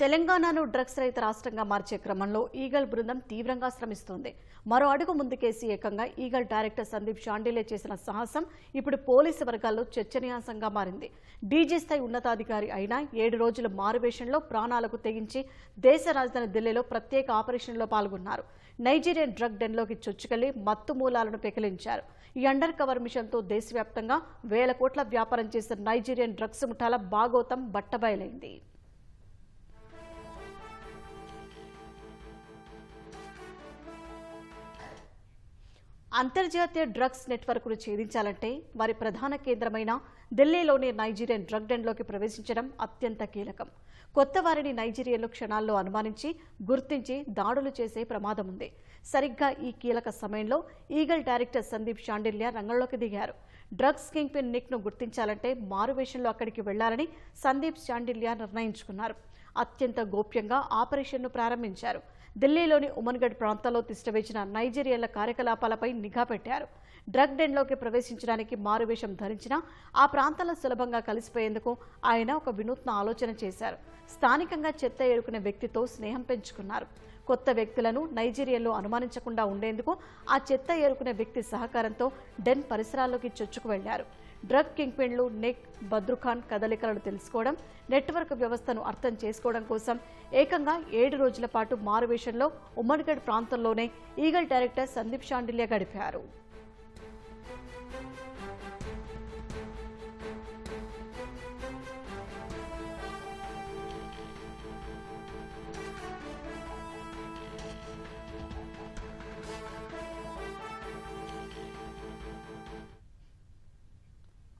తెలంగాణను డ్రగ్స్ రహిత రాష్ట్రంగా మార్చే క్రమంలో ఈగల్ బృందం తీవ్రంగా శ్రమిస్తోంది. మరో అడుగు ముందుకేసి ఏకంగా ఈగల్ డైరెక్టర్ సందీప్ షాండిలే చేసిన సాహసం ఇప్పుడు పోలీసు వర్గాల్లో చర్చనీయాంశంగా మారింది. డీజీ స్థాయి ఉన్నతాధికారి అయిన ఏడు రోజుల మారువేషంలో ప్రాణాలకు తెగించి దేశ రాజధాని ఢిల్లీలో ప్రత్యేక ఆపరేషన్లో పాల్గొన్నారు. నైజీరియన్ డ్రగ్ డెన్లోకి చొచ్చుకెళ్ళి మత్తు మూలాలను పెకిలించారు. ఈ అండర్ కవర్ మిషన్తో దేశవ్యాప్తంగా వేల కోట్ల వ్యాపారం చేసిన నైజీరియన్ డ్రగ్స్ ముఠాల బాగోతం బట్టబయలైంది. అంతర్జాతీయ డ్రగ్స్ నెట్వర్క్ను ఛేదించాలంటే వారి ప్రధాన కేంద్రమైన ఢిల్లీలోని నైజీరియన్ డ్రగ్ డెన్లోకి ప్రవేశించడం అత్యంత కీలకం. కొత్త వారిని నైజీరియాలో క్షణాల్లో అనుమానించి గుర్తించి దాడులు చేసే ప్రమాదం ఉంది. సరిగ్గా ఈ కీలక సమయంలో ఈగల్ డైరెక్టర్ సందీప్ షాండిల్య రంగంలోకి దిగారు. డ్రగ్స్ కింగ్ పిన్ నిక్ను గుర్తించాలంటే మారువేషంలో అక్కడికి వెళ్ళాలని సందీప్ షాండిల్య నిర్ణయించుకున్నారు. అత్యంత గోప్యంగా ఆపరేషన్ను ప్రారంభించారు. ఢిల్లీలోని ఉమన్గఢ్ ప్రాంతాల్లో తిష్టవేసిన నైజీరియన్ల కార్యకలాపాలపై నిఘా పెట్టారు. డ్రగ్ డెన్లోకి ప్రవేశించడానికి మారువేషం ధరించిన ఆ ప్రాంతాల్లో సులభంగా కలిసిపోయేందుకు ఆయన ఒక వినూత్న ఆలోచన చేశారు. స్థానికంగా చెత్త ఏరుకునే వ్యక్తితో స్నేహం పెంచుకున్నారు. కొత్త వ్యక్తులను నైజీరియాలో అనుమానించకుండా ఉండేందుకు ఆ చెత్త ఏరుకునే వ్యక్తి సహకారంతో డెన్ పరిసరాల్లోకి చొచ్చుకు వెళ్ళారు డ్రగ్ కింగ్ పిన్లు నెక్ బద్రుఖాన్ కదలికలను తెలుసుకోవడం నెట్వర్క్ వ్యవస్థను అర్థం చేసుకోవడం కోసం ఏకంగా ఏడు రోజుల పాటు మారువేషంలో ఉమ్మడిగడ్ ప్రాంతంలోనే ఈగల్ డైరెక్టర్ సందీప్ షాండిల్య గడిపారు.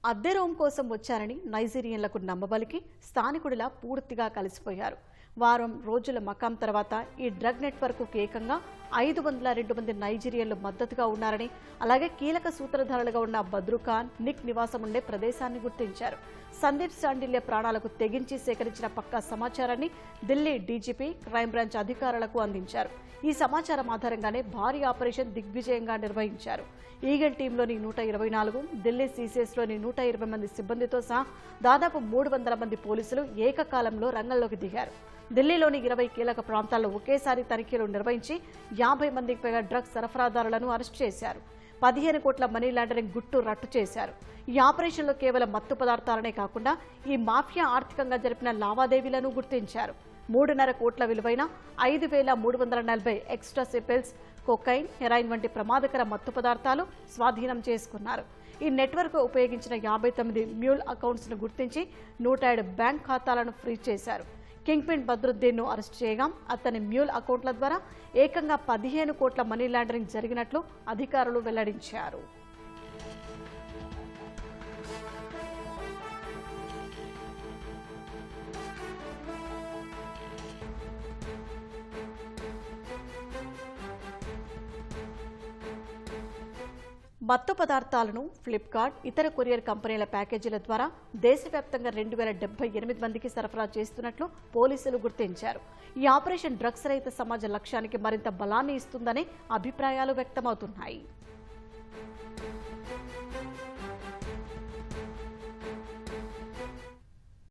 అద్దె రూమ్ కోసం వచ్చారని నైజీరియన్లకు నమ్మబలికి స్థానికుడిలా పూర్తిగా కలిసిపోయారు. వారం రోజుల మకాం తర్వాత ఈ డ్రగ్ నెట్వర్క్ ఏకంగా ఐదు వందల రెండు మంది నైజీరియన్లు మద్దతుగా ఉన్నారని అలాగే కీలక సూత్రధారులుగా ఉన్న బద్రుఖాన్ నిక్ నివాసం ఉండే ప్రదేశాన్ని గుర్తించారు. సందీప్ శాండిల్య ప్రాణాలకు తెగించి సేకరించిన పక్కా సమాచారాన్ని ఢిల్లీ డీజీపీ క్రైమ్ బ్రాంచ్ అధికారులకు అందించారు. ఈ సమాచారం ఆధారంగానే భారీ ఆపరేషన్ దిగ్విజయంగా నిర్వహించారు. ఈగల్ టీంలోని నూట ఇరవై నాలుగు ఢిల్లీ సీసీఎస్లోని నూట ఇరవై మంది సిబ్బందితో సహా దాదాపు మూడు వందల మంది పోలీసులు ఏకకాలంలో రంగంలోకి దిగారు. ఢిల్లీలోని ఇరవై కీలక ప్రాంతాల్లో ఒకేసారి తనిఖీలు నిర్వహించి యాభై మందికి పైగా డ్రగ్స్ సరఫరాదారులను అరెస్ట్ చేశారు. పదిహేను కోట్ల మనీ లాండరింగ్ గుట్టు రట్టు చేశారు. ఈ ఆపరేషన్లో కేవలం మత్తు పదార్థాలనే కాకుండా ఈ మాఫియా ఆర్థికంగా జరిపిన లావాదేవీలను గుర్తించారు. మూడున్నర కోట్ల విలువైన ఐదు వేల మూడు వందల నలభై ఎక్స్ట్రా సిపిల్స్ కొకైన్ హెరాయిన్ వంటి ప్రమాదకర మత్తు పదార్థాలు స్వాధీనం చేసుకున్నారు. ఈ నెట్వర్క్ ఉపయోగించిన యాభై తొమ్మిది మ్యూల్ అకౌంట్స్ను గుర్తించి నూట ఏడు బ్యాంక్ ఖాతాలను ఫ్రీజ్ చేశారు. కింగ్ పిన్ బద్రుద్దీన్ను అరెస్ట్ చేయగా అతని మ్యూల్ అకౌంట్ల ద్వారా ఏకంగా పదిహేను కోట్ల మనీ లాండరింగ్ జరిగినట్లు అధికారులు వెల్లడించారు. మత్తు పదార్థాలను ఫ్లిప్కార్ట్ ఇతర కొరియర్ కంపెనీల ప్యాకేజీల ద్వారా దేశవ్యాప్తంగా రెండు వేల డెబ్బై ఎనిమిది మందికి సరఫరా చేస్తున్నట్లు పోలీసులు గుర్తించారు. ఈ ఆపరేషన్ డ్రగ్స్ రహిత సమాజ లక్ష్యానికి మరింత బలాన్ని ఇస్తుందనే అభిప్రాయాలు వ్యక్తమవుతున్నాయి.